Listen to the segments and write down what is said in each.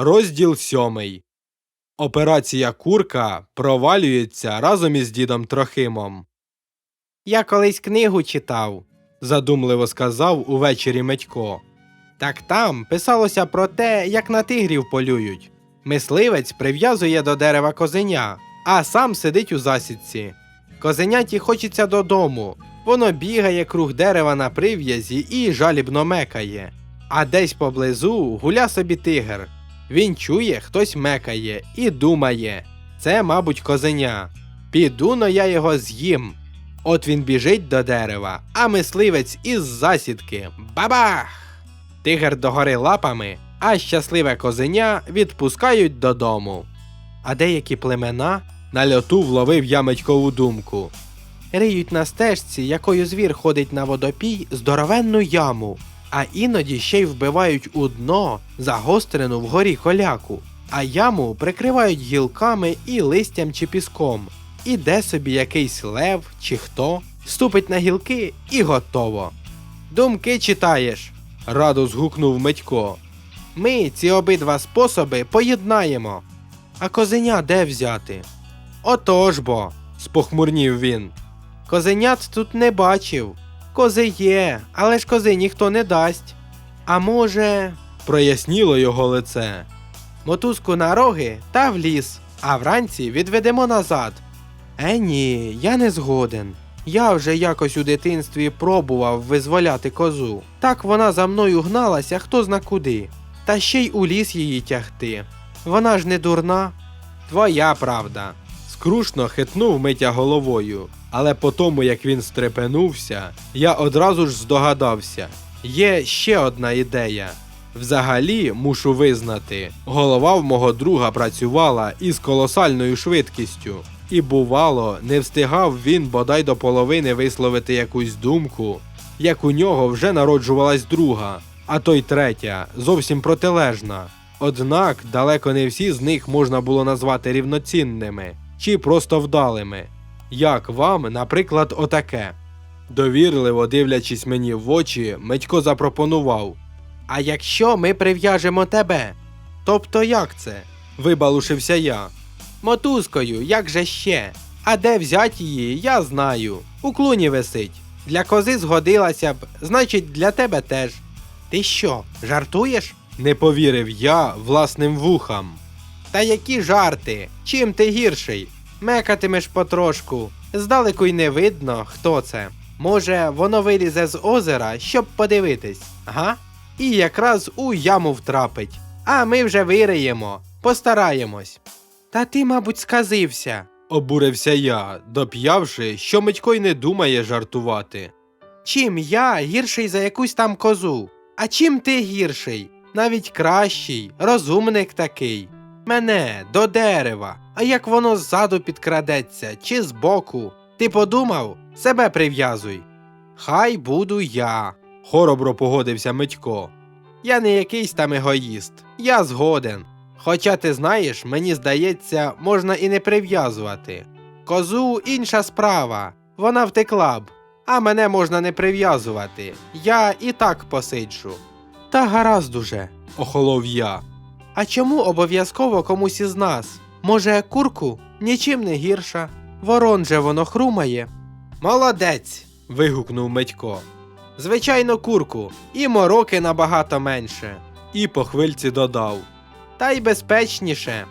Розділ сьомий. Операція Курка провалюється разом із дідом Трохимом. Я колись книгу читав, задумливо сказав увечері Медько. Так там писалося про те, як на тигрів полюють. Мисливець прив'язує до дерева козеня, а сам сидить у засідці. Козеняті хочеться додому. Воно бігає круг дерева на прив'язі і жалібно мекає. А десь поблизу гуля собі тигр. Він чує, хтось мекає і думає: це, мабуть, козеня. Піду но я його з'їм. От він біжить до дерева, а мисливець із засідки. Бабах! Тигр догори лапами, а щасливе козеня відпускають додому. А деякі племена на льоту вловив я Митькову думку. Риють на стежці, якою звір ходить на водопій, здоровенну яму, а іноді ще й вбивають у дно загострену вгорі коляку, а яму прикривають гілками і листям чи піском. Іде собі якийсь лев чи хто, ступить на гілки і готово. Думки читаєш, радо згукнув Митько. Ми ці обидва способи поєднаємо. А козеня де взяти? Отож бо, спохмурнів він. Козенят тут не бачив. Кози є, але ж кози ніхто не дасть. А може, проясніло його лице. Мотузку на роги та в ліс, а вранці відведемо назад. Е, ні, я не згоден. Я вже якось у дитинстві пробував визволяти козу. Так вона за мною гналася хто зна куди. Та ще й у ліс її тягти. Вона ж не дурна. Твоя правда. Скрушно хитнув Митя головою, але по тому, як він стрепенувся, я одразу ж здогадався. Є ще одна ідея. Взагалі, мушу визнати, голова в мого друга працювала із колосальною швидкістю, і бувало, не встигав він бодай до половини висловити якусь думку, як у нього вже народжувалась друга, а то й третя, зовсім протилежна. Однак далеко не всі з них можна було назвати рівноцінними чи просто вдалими. Як вам, наприклад, отаке. Довірливо дивлячись мені в очі, Митько запропонував. А якщо ми прив'яжемо тебе? Тобто як це? вибалушився я. Мотузкою, як же ще? А де взять її, я знаю. У клуні висить. Для кози згодилася б, значить, для тебе теж. Ти що, жартуєш? Не повірив я власним вухам. Та які жарти? Чим ти гірший? Мекатимеш потрошку. Здалеку й не видно, хто це. Може, воно вилізе з озера, щоб подивитись, га? І якраз у яму втрапить. А ми вже вириємо, постараємось. Та ти, мабуть, сказився. Обурився я, доп'явши, що Митько й не думає жартувати. Чим я гірший за якусь там козу? А чим ти гірший? Навіть кращий, розумник такий. Мене до дерева, а як воно ззаду підкрадеться чи збоку. Ти подумав, себе прив'язуй. Хай буду я. Хоробро погодився Митько. Я не якийсь там егоїст, я згоден. Хоча ти знаєш, мені здається, можна і не прив'язувати. Козу інша справа, вона втекла б, а мене можна не прив'язувати. Я і так посиджу. Та гаразд уже, охолов я. А чому обов'язково комусь із нас? Може, курку? Нічим не гірша. Ворон же воно хрумає. Молодець. вигукнув Митько. Звичайно, курку, і мороки набагато менше. І по хвильці додав. Та й безпечніше.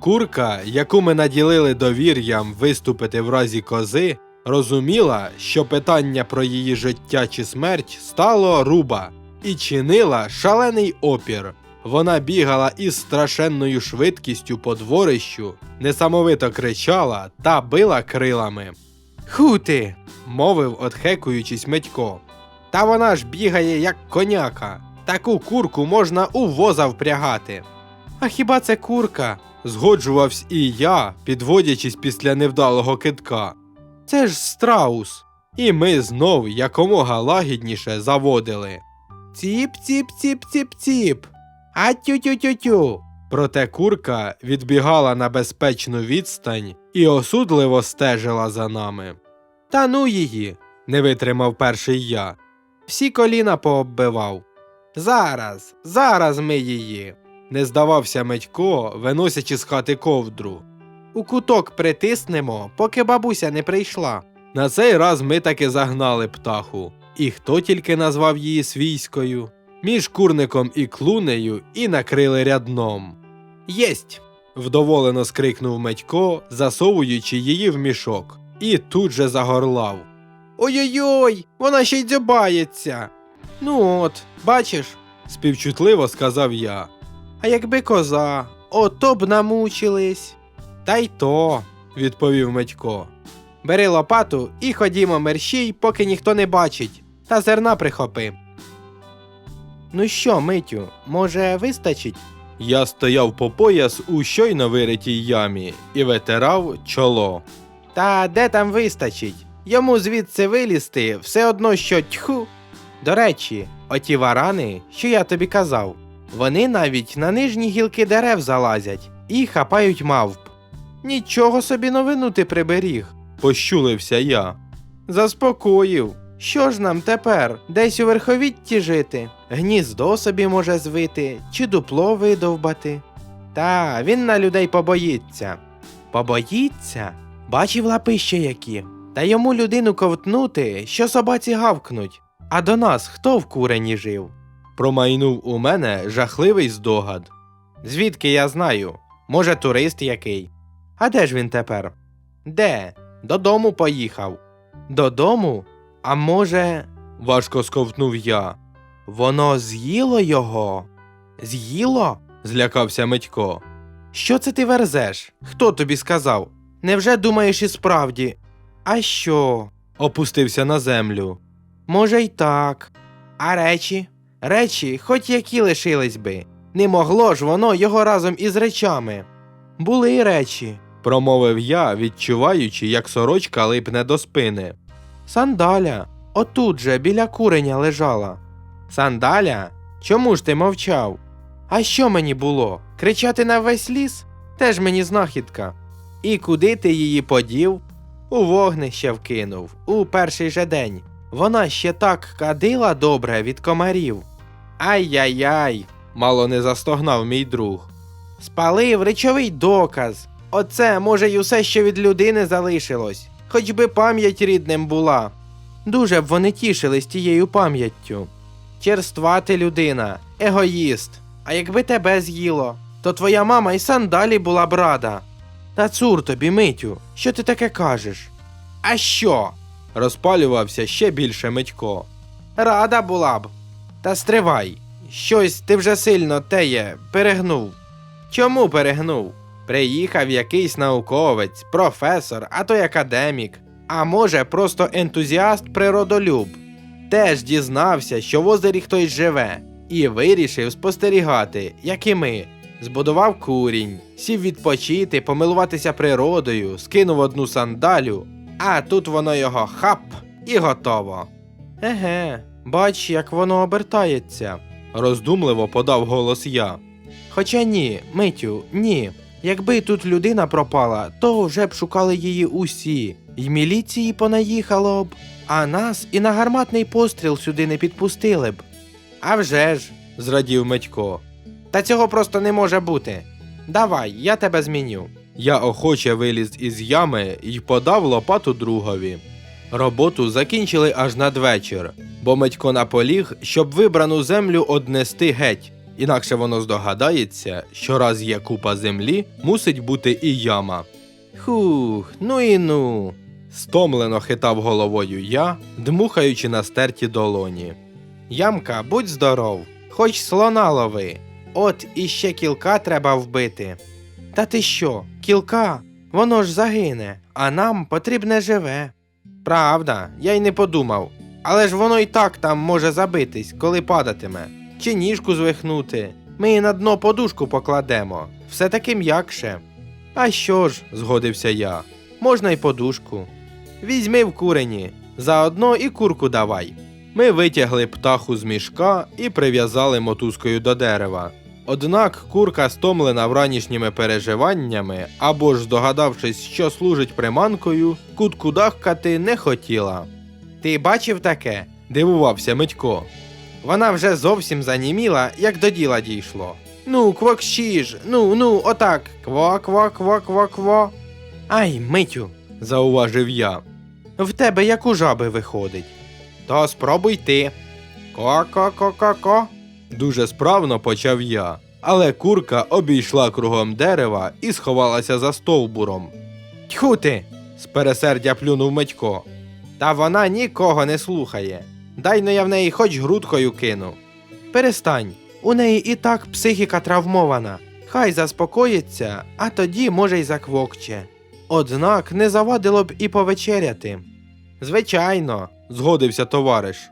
Курка, яку ми наділили довір'ям виступити в разі кози, розуміла, що питання про її життя чи смерть стало руба і чинила шалений опір. Вона бігала із страшенною швидкістю по дворищу, несамовито кричала та била крилами. Хути. мовив, отхекуючись Митько. Та вона ж бігає, як коняка. Таку курку можна у воза впрягати. А хіба це курка? згоджувався і я, підводячись після невдалого китка. Це ж страус. І ми знов якомога лагідніше заводили. Ціп, ціп, ціп, ціп, ціп. А тю-тю-тю-тю. Проте курка відбігала на безпечну відстань і осудливо стежила за нами. Та ну її, не витримав перший я. Всі коліна пооббивав. Зараз, зараз ми її. Не здавався Митько, виносячи з хати ковдру. У куток притиснемо, поки бабуся не прийшла. На цей раз ми таки загнали птаху. І хто тільки назвав її свійською, між курником і клунею і накрили рядном. Єсть. вдоволено скрикнув Медько, засовуючи її в мішок, і тут же загорлав. Ой-ой-ой, вона ще й дзьобається. Ну от, бачиш, співчутливо сказав я. А якби коза, ото б намучились. Та й то, відповів Медько. Бери лопату і ходімо мерщій, поки ніхто не бачить, та зерна прихопи. Ну що, Митю, може, вистачить? Я стояв по пояс у щойно виритій ямі і витирав чоло. Та де там вистачить? Йому звідси вилізти все одно, що тьху. До речі, оті варани, що я тобі казав, вони навіть на нижні гілки дерев залазять і хапають мавп. Нічого собі новину ти приберіг, пощулився я. Заспокоїв. Що ж нам тепер? Десь у верховітті жити? Гніздо собі може звити, чи дупло видовбати. Та він на людей побоїться. Побоїться? Бачив лапище які. Та йому людину ковтнути, що собаці гавкнуть. А до нас хто в курені жив? Промайнув у мене жахливий здогад. Звідки я знаю? Може, турист який? А де ж він тепер? Де? Додому поїхав. Додому? А може. важко сковтнув я. Воно з'їло його? З'їло? злякався Митько. Що це ти верзеш? Хто тобі сказав? Невже думаєш і справді? А що? опустився на землю. Може, й так. А речі? Речі, хоч які лишились би. Не могло ж воно його разом із речами. Були й речі, промовив я, відчуваючи, як сорочка липне до спини. Сандаля, отут же біля куреня лежала. Сандаля? Чому ж ти мовчав? А що мені було? Кричати на весь ліс? Теж мені знахідка. І куди ти її подів? У вогнище вкинув, у перший же день. Вона ще так кадила добре від комарів. Ай-яй-яй, мало не застогнав мій друг. Спалив речовий доказ. Оце, може, й усе, що від людини залишилось, хоч би пам'ять рідним була. Дуже б вони тішились тією пам'яттю. Черства ти людина, егоїст. А якби тебе з'їло, то твоя мама і сандалі була б рада. Та цур тобі, Митю, що ти таке кажеш? А що? розпалювався ще більше Митько. Рада була б. Та стривай. Щось ти вже сильно теє перегнув. Чому перегнув? Приїхав якийсь науковець, професор, а то й академік, а може, просто ентузіаст природолюб. Теж дізнався, що в озері хтось живе, і вирішив спостерігати, як і ми. Збудував курінь, сів відпочити, помилуватися природою, скинув одну сандалю, а тут воно його хап і готово. Еге, бач, як воно обертається, роздумливо подав голос я. Хоча ні, Митю, ні. Якби тут людина пропала, то вже б шукали її усі, й міліції понаїхало б, а нас і на гарматний постріл сюди не підпустили б. А вже ж, зрадів Митько. Та цього просто не може бути. Давай, я тебе зміню. Я охоче виліз із ями і подав лопату другові. Роботу закінчили аж надвечір, бо Митько наполіг, щоб вибрану землю однести геть, інакше воно здогадається, що раз є купа землі, мусить бути і яма. Хух, ну і ну. стомлено хитав головою я, дмухаючи на стерті долоні. Ямка, будь здоров, хоч слона лови. От іще кілка треба вбити. Та ти що, кілка? Воно ж загине, а нам потрібне живе. Правда, я й не подумав. Але ж воно і так там може забитись, коли падатиме. Чи ніжку звихнути. Ми і на дно подушку покладемо. Все таки м'якше. А що ж, згодився я. Можна й подушку. Візьми в курені, заодно і курку давай. Ми витягли птаху з мішка і прив'язали мотузкою до дерева. Однак курка, стомлена вранішніми переживаннями або ж здогадавшись, що служить приманкою, куткудахкати не хотіла. Ти бачив таке? дивувався Митько. Вона вже зовсім заніміла, як до діла дійшло. Ну, квакші ж, ну, ну, отак. Ква, ква, ква, ква, ква. Ай, Митю, зауважив я. В тебе як у жаби виходить. То спробуй ти. Ко-ко-ко-ко-ко. Дуже справно почав я, але курка обійшла кругом дерева і сховалася за стовбуром. Тьху ти! з пересердя плюнув Митько. Та вона нікого не слухає. Дай но я в неї хоч грудкою кину. Перестань, у неї і так психіка травмована. Хай заспокоїться, а тоді може й заквокче. Однак не завадило б і повечеряти. Звичайно, згодився товариш.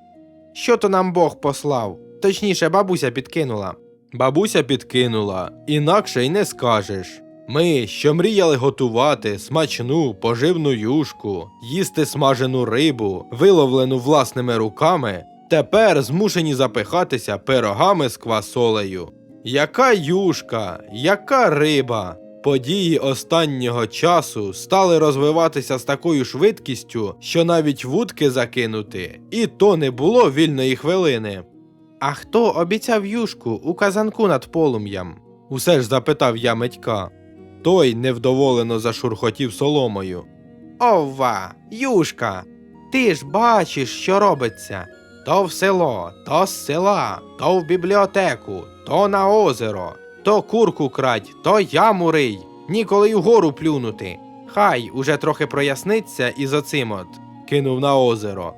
Що то нам Бог послав? Точніше, бабуся підкинула. Бабуся підкинула, інакше й не скажеш. Ми, що мріяли готувати смачну поживну юшку, їсти смажену рибу, виловлену власними руками, тепер змушені запихатися пирогами з квасолею. Яка юшка, яка риба! Події останнього часу стали розвиватися з такою швидкістю, що навіть вудки закинути, і то не було вільної хвилини. А хто обіцяв юшку у казанку над полум'ям? Усе ж запитав я Митька. Той невдоволено зашурхотів соломою. Ова, юшка, ти ж бачиш, що робиться. То в село, то з села, то в бібліотеку, то на озеро, то курку крадь, то яму рий, ніколи й вгору плюнути. Хай уже трохи проясниться із оцим от, кинув на озеро.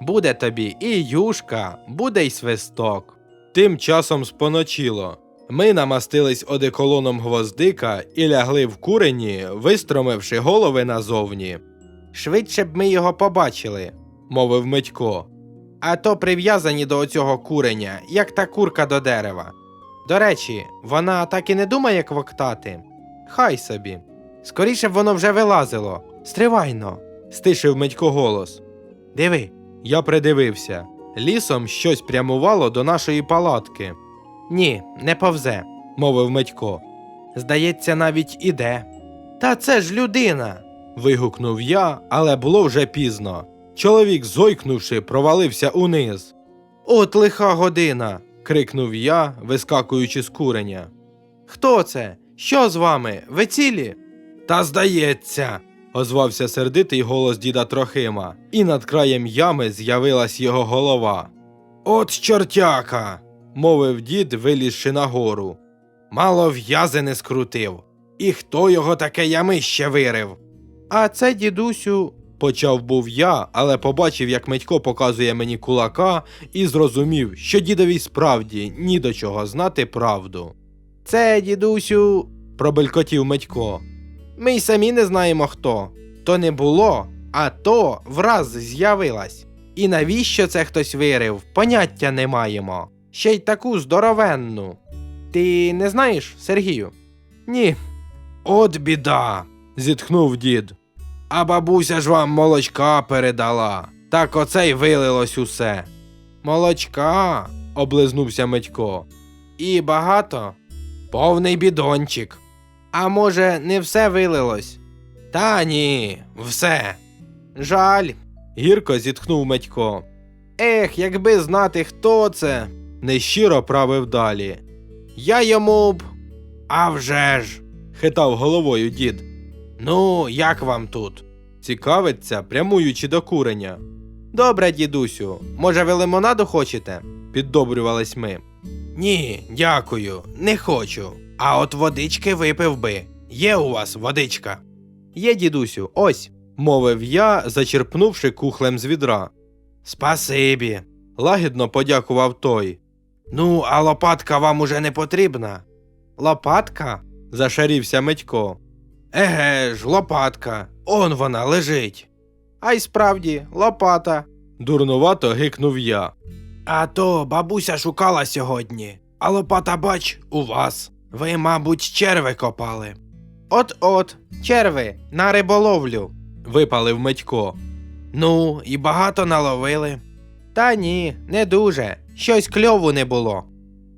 Буде тобі і юшка, буде й свисток. Тим часом споночило. Ми намастились одеколоном гвоздика і лягли в курені, вистромивши голови назовні. Швидше б ми його побачили, мовив Митько. А то прив'язані до оцього куреня, як та курка до дерева. До речі, вона так і не думає квоктати. Хай собі. Скоріше б воно вже вилазило. Стривайно, стишив Митько голос. Диви. Я придивився. Лісом щось прямувало до нашої палатки. Ні, не повзе, мовив Митько. Здається, навіть іде. Та це ж людина. вигукнув я, але було вже пізно. Чоловік, зойкнувши, провалився униз. От лиха година. крикнув я, вискакуючи з куреня. Хто це? Що з вами? Ви цілі? Та здається, озвався сердитий голос діда Трохима, і над краєм ями з'явилась його голова. От чортяка, мовив дід, вилізши нагору. Мало в'язи не скрутив. І хто його таке ямище вирив? А це, дідусю, почав був я, але побачив, як Митько показує мені кулака, і зрозумів, що дідові справді ні до чого знати правду. Це, дідусю, пробелькотів Митько. Ми й самі не знаємо хто. То не було, а то враз з'явилась. І навіщо це хтось вирив, поняття не маємо. Ще й таку здоровенну. Ти не знаєш, Сергію? Ні. От біда. зітхнув дід. А бабуся ж вам молочка передала. Так оце й вилилось усе. Молочка, облизнувся Митько. І багато? Повний бідончик. А може, не все вилилось? Та ні, все. Жаль. гірко зітхнув Митько. Ех, якби знати, хто це, нещиро правив далі. Я йому б. А вже ж. хитав головою дід. Ну, як вам тут? Цікавиться, прямуючи до куреня. Добре, дідусю, може, ви лимонаду хочете? піддобрювались ми. Ні, дякую, не хочу. А от водички випив би. Є у вас водичка? Є, дідусю, ось, мовив я, зачерпнувши кухлем з відра. Спасибі, лагідно подякував той. Ну, а лопатка вам уже не потрібна. Лопатка? зашарівся Митько. Еге ж, лопатка, он вона лежить. А й справді, лопата. Дурнувато гикнув я. А то бабуся шукала сьогодні, а лопата, бач, у вас. Ви, мабуть, черви копали. От от, черви, на риболовлю, випалив Митько. Ну, і багато наловили. Та ні, не дуже. Щось кльову не було.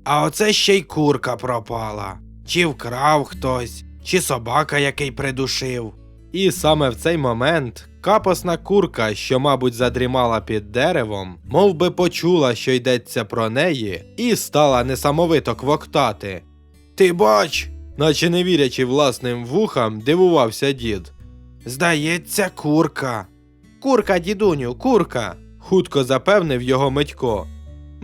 А оце ще й курка пропала. Чи вкрав хтось, чи собака який придушив. І саме в цей момент капосна курка, що, мабуть, задрімала під деревом, мов би почула, що йдеться про неї, і стала несамовито квоктати. Ти бач, наче не вірячи власним вухам, дивувався дід. Здається, курка. Курка, дідуню, курка, хутко запевнив його Митько.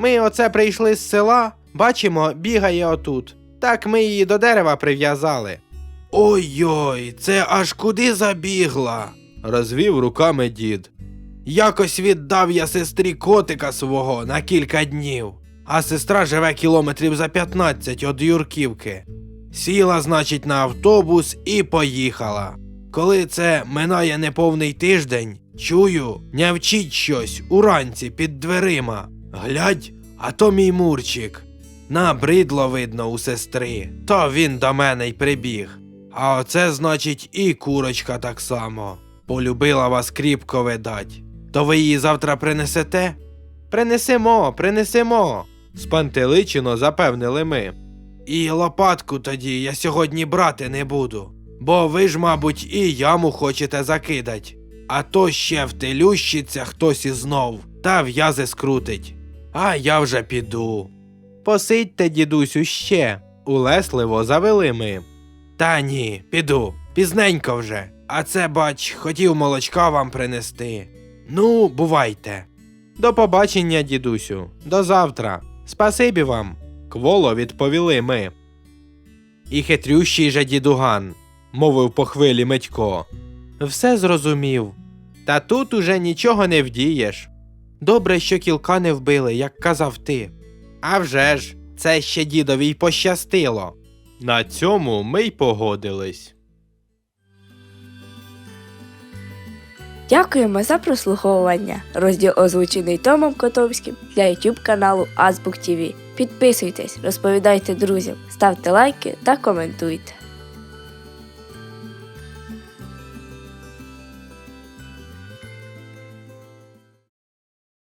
Ми оце прийшли з села, бачимо, бігає отут. Так ми її до дерева прив'язали. Ой-ой, це аж куди забігла? розвів руками дід. Якось віддав я сестрі котика свого на кілька днів, а сестра живе кілометрів за 15 від Юрківки. Сіла, значить, на автобус і поїхала. Коли це минає неповний тиждень, чую, нявчить щось уранці під дверима. Глядь, а то мій мурчик. Набридло видно у сестри, то він до мене й прибіг. А оце, значить, і курочка так само. Полюбила вас кріпко видать. То ви її завтра принесете? Принесемо, принесемо. спантеличено запевнили ми. І лопатку тоді я сьогодні брати не буду, бо ви ж, мабуть, і яму хочете закидать. А то ще втелющиться хтось і знов, та в'язи скрутить. А я вже піду. Посидьте, дідусю, ще, улесливо завели ми. Та ні, піду, пізненько вже. А це, бач, хотів молочка вам принести. Ну, бувайте. До побачення, дідусю, до завтра. Спасибі вам. Кволо відповіли ми. І хитрющий же дідуган, мовив по хвилі Митько. Все зрозумів. Та тут уже нічого не вдієш. Добре, що кілка не вбили, як казав ти. А вже ж, це ще дідові й пощастило. На цьому ми й погодились. Дякуємо за прослуховування. Розділ озвучений Томом Котовським для YouTube каналу Азбук ТВ. Підписуйтесь, розповідайте друзям, ставте лайки та коментуйте.